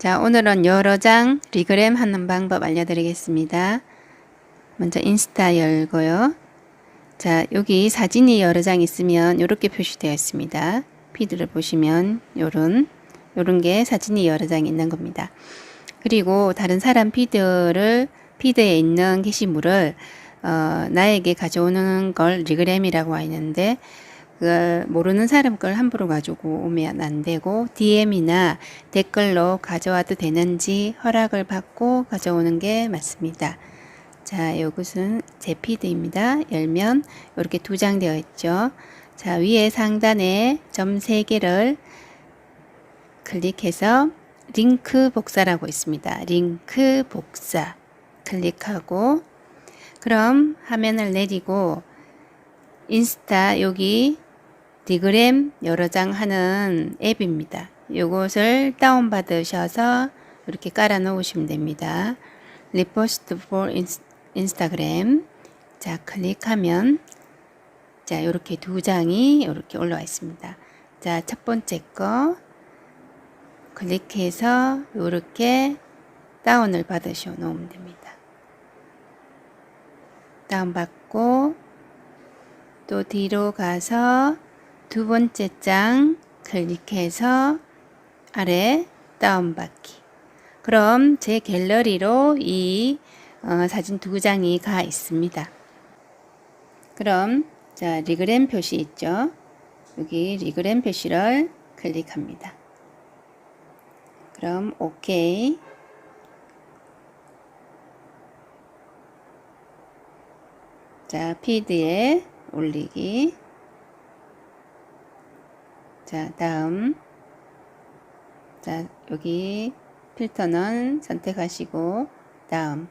자, 오늘은 여러 장 리그램 하는 방법 알려드리겠습니다. 먼저 인스타 열고요. 자, 여기 사진이 여러 장 있으면 이렇게 표시되어 있습니다. 피드를 보시면 요런 요런 게 사진이 여러 장 있는 겁니다. 그리고 다른 사람 피드를 피드에 있는 게시물을 어, 나에게 가져오는 걸 리그램이라고 하는데 그걸 모르는 사람 걸 함부로 가지고 오면 안 되고 DM이나 댓글로 가져와도 되는지 허락을 받고 가져오는 게 맞습니다. 자, 이것은 제 피드입니다. 열면 이렇게 두 장 되어 있죠. 자, 위에 상단에 점세 개를 클릭해서 링크 복사라고 있습니다. 링크 복사 클릭하고 그럼 화면을 내리고 인스타 여기 디그램 여러 장 하는 앱입니다. 요것을 다운받으셔서 이렇게 깔아 놓으시면 됩니다. 리포스트 for 인스타그램 자 클릭하면 자 이렇게 두 장이 이렇게 올라와 있습니다. 자 첫 번째 거 클릭해서 이렇게 다운을 받으셔 놓으면 됩니다. 다운받고 또 뒤로 가서 두 번째 장 클릭해서 아래 다운받기. 그럼 제 갤러리로 이 어, 사진 두 장이 가 있습니다. 그럼 자 리그램 표시 있죠? 여기 리그램 표시를 클릭합니다. 그럼 OK. 자 피드에 올리기. 자, 다음. 자, 여기 필터는 선택하시고, 다음.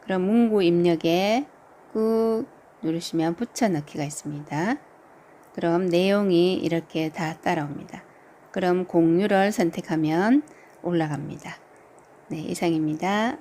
그럼 문구 입력에 꾹 누르시면 붙여넣기가 있습니다. 그럼 내용이 이렇게 다 따라옵니다. 그럼 공유를 선택하면 올라갑니다. 네, 이상입니다.